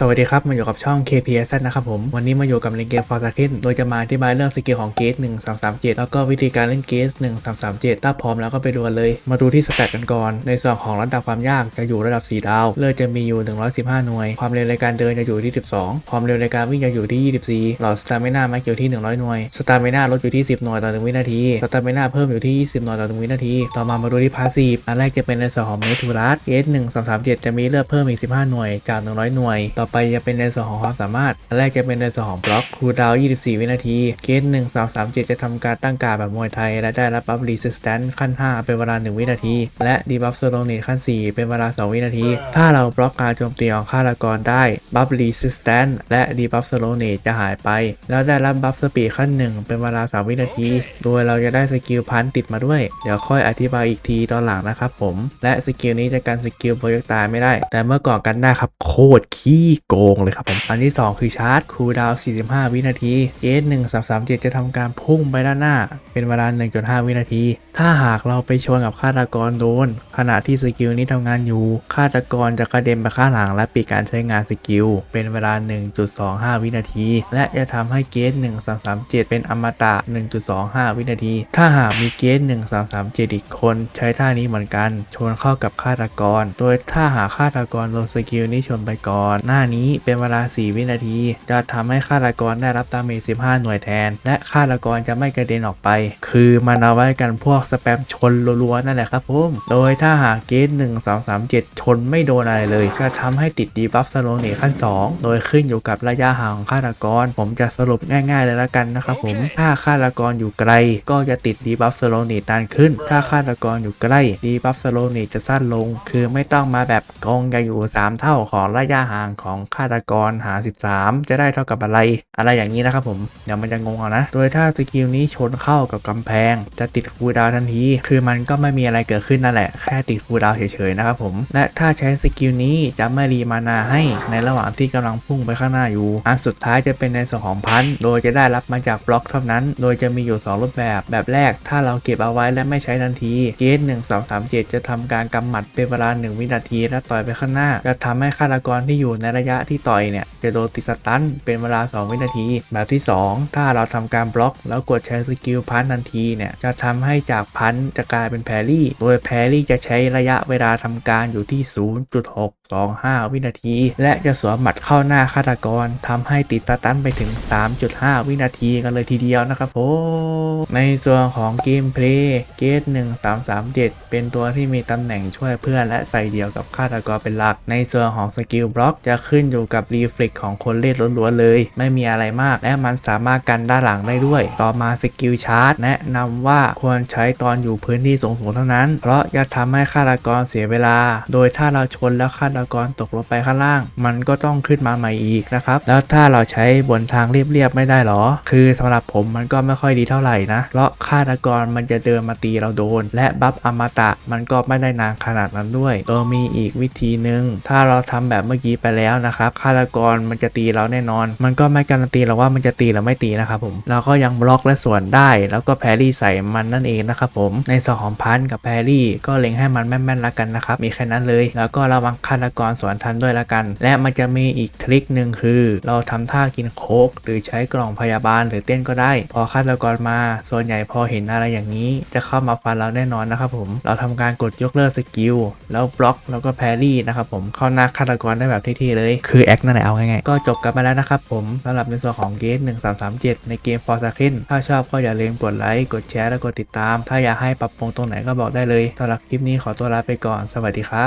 สวัสดีครับ มาอยู่กับช่อง KPS นะครับผม วันนี้มาอยู่กับในเกม For s a k e n โดยจะมาอธิบายเรื่องสกิลของเกส1 3 3 7 แล้วก็วิธีการเล่นเกส1 3 3 7 ถ้าพร้อมแล้วก็ไปดูเลย มาดูที่สแตทกันก่อน ในส่วนของระดับความยากจะอยู่ระดับ 4 ดาว เลือดจะมีอยู่ 115 หน่วย ความเร็วในการเดินจะอยู่ที่ 12 ความเร็วในการวิ่งจะอยู่ที่ 24 หลอดสตามิน่าแม็กอยู่ที่ 100 หน่วย สตามิน่าลดอยู่ที่ 10 หน่วยต่อ 1 วินาที สตามิน่าเพิ่มอยู่ที่ 20 หน่วยต่อ 1 วินาที ต่อมามาดูที่พาสซีฟ อันแรกจะเป็นในส่วนของเมทูรัสเกส1 3 3 7 จะมีเลือดเพิ่มอีก 15 หน่วยจาก 100 หน่วยต่อไปจะเป็นในส่วนของความสามารถอันแรกจะเป็นในส่วนของบล็อกคูลดาวน์24 วินาที เกส1 3 3 7 จะทำการตั้งการแบบมวยไทย และได้รับบัฟรีสแตนขั้น 5 เป็นเวลา 1 วินาที และดีบัฟโซโลเนตขั้น 4 เป็นเวลา 2 วินาที ถ้าเราบล็อกการโจมตีของฆาตกรได้บัฟรีสแตนและดีบัฟโซโลเนตจะหายไป แล้วได้รับบัฟสปีดขั้น 1 เป็นเวลา 3 วินาที โดยเราจะได้สกิลพันติดมาด้วย เดี๋ยวค่อยอธิบายอีกทีตอนหลังนะครับผม และสกิลนี้จะกันสกิลโปรยกตายไม่ได้ แต่เมื่อก่อนกันได้ครับโคตรขี้โกงเลยครับผม อันที่ 2 คือชาร์จคูลดาวน์45 วินาทีเอส1 3 3 7จะทำการพุ่งไปด้านหน้า เป็นเวลา 1.5 วินาที ถ้าหากเราไปชนกับฆาตกรโดน ขณะที่สกิลนี้ทำงานอยู่ฆาตกรจะกระเด็นไปข้างหลังและปิดการใช้งานสกิล เป็นเวลา 1.25 วินาที และจะทำให้เกส1337 เป็นอมตะ 1.25 วินาที ถ้าหากมีเกส1337 อีกคนใช้ท่านี้เหมือนกัน ชนเข้ากับฆาตกร โดยถ้าหากฆาตกรโดนสกิลนี้ชนไปก่อน หน้านี้เป็นเวลา 4 วินาที จะทำให้ฆาตกรได้รับดาเมจ15 หน่วยแทน และฆาตกรจะไม่กระเด็นออกไป คือมันเอาไว้กันพวกสแปมชนรัวๆนั่นแหละครับผมโดยถ้าหากเกส1 2 3 7 ชนไม่โดนอะไรเลย จะทำให้ติดดีบัฟสโลเนขั้น 2 โดยขึ้นอยู่กับระยะห่างของฆาตกร ผมจะสรุปง่ายๆเลยละกันนะครับผมถ้าฆาตกรอยู่ไกล ก็จะติดดีบัฟสโลเนนานขึ้น ถ้าฆาตกรอยู่ใกล้ดีบัฟสโลเนจะสั้นลง คือไม่ต้องมาแบบกองจะอยู่ 3 เท่าของระยะห่างของฆาตกรหา 13 จะได้เท่ากับอะไร อะไรอย่างนี้นะครับผมเดี๋ยวมันจะงงเอานะ โดยถ้าสกิลนี้ชนเข้ากับกำแพง จะติดคูดาวน์ทันที คือมันก็ไม่มีอะไรเกิดขึ้นนั่นแหละ แค่ติดคูดาวน์เฉยๆนะครับผม และถ้าใช้สกิลนี้จะไม่รีมานาให้ในระหว่างที่กำลังพุ่งไปข้างหน้าอยู่ อันสุดท้ายจะเป็นในส่วนของพัน โดยจะได้รับมาจากบล็อกเท่านั้น โดยจะมีอยู่ 2 รูปแบบ แบบแรก ถ้าเราเก็บเอาไว้และไม่ใช้ทันที เกส1 2 3 7 จะทำการกำหมัดเป็นเวลา 1 วินาทีและต่อยไปข้างหน้า จะทำให้ฆาตกรที่อยู่ในระยะยะที่ต่อยเนี่ยจะโดนติดสตันเป็นเวลา 2 วินาที แบบที่ 2 ถ้าเราทำการบล็อก แล้วกดใช้สกิลพันทันทีเนี่ยจะทำให้จากพันจะกลายเป็นแพรี่ โดยแพรี่จะใช้ระยะเวลาทำการอยู่ที่0.625 วินาที และจะสวมหมัดเข้าหน้าฆาตกรทำให้ติดสตันไปถึง 3.5 วินาทีกันเลยทีเดียวนะครับผมในส่วนของเกมเพลย์เกต1337 เป็นตัวที่มีตำแหน่งช่วยเพื่อนและใส่เดียวกับฆาตกรเป็นหลัก ในส่วนของสกิลบล็อกจะขึ้นอยู่กับรีเฟล็กของคนเล่นล้วนๆเลย ไม่มีอะไรมาก และมันสามารถกันด้านหลังได้ด้วย ต่อมาสกิลชาร์จแนะนำว่าควรใช้ตอนอยู่พื้นที่สูงๆเท่านั้น เพราะจะทำให้ฆาตกรเสียเวลา โดยถ้าเราชนแล้วฆาตกรตกลงไปข้างล่าง มันก็ต้องขึ้นมาใหม่อีกนะครับ แล้วถ้าเราใช้บนทางเรียบๆไม่ได้หรอ คือสำหรับผมมันก็ไม่ค่อยดีเท่าไหร่นะ เพราะฆาตกรมันจะเดินมาตีเราโดน และบัฟอมตะมันก็ไม่ได้นานขนาดนั้นด้วยโดยมีอีกวิธีหนึ่งถ้าเราทำแบบเมื่อกี้ไปแล้วนะครับฆาตกรมันจะตีเราแน่นอน มันก็ไม่การันตีหรอกว่ามันจะตีหรือไม่ตีนะครับผมเราก็ยังบล็อกและสวนได้ แล้วก็แพรี่ใส่มันนั่นเองนะครับผมในสองของพันกับแพรรี่ก็เล็งให้มันแม่นๆละกันนะครับมีแค่นั้นเลย แล้วก็ระวังฆาตกรสวนทันด้วยละกัน และมันจะมีอีกทริคหนึ่งคือ เราทำท่ากินโคกหรือใช้กล่องพยาบาลหรือเต้นก็ได้ พอฆาตกรมาส่วนใหญ่พอเห็นอะไรอย่างนี้ จะเข้ามาฟันเราแน่นอนนะครับผม เราทำการกดยกเลิกสกิลแล้วบล็อกแล้วก็แพรี่นะครับผมเข้าหน้าฆาตกรได้แบบเท่ๆเลย คือแอคนั่นแหละเอาง่ายๆก็จบกันไปแล้วนะครับผมสำหรับในส่วนของเกม1337 ในเกม For s a k e n ถ้าชอบก็อย่าลืมกดไลค์กดแชร์และกดติดตาม ถ้าอยากให้ปรับปรุงตรงไหนก็บอกได้เลยสำหรับคลิปนี้ขอตัวลาไปก่อนสวัสดีครับ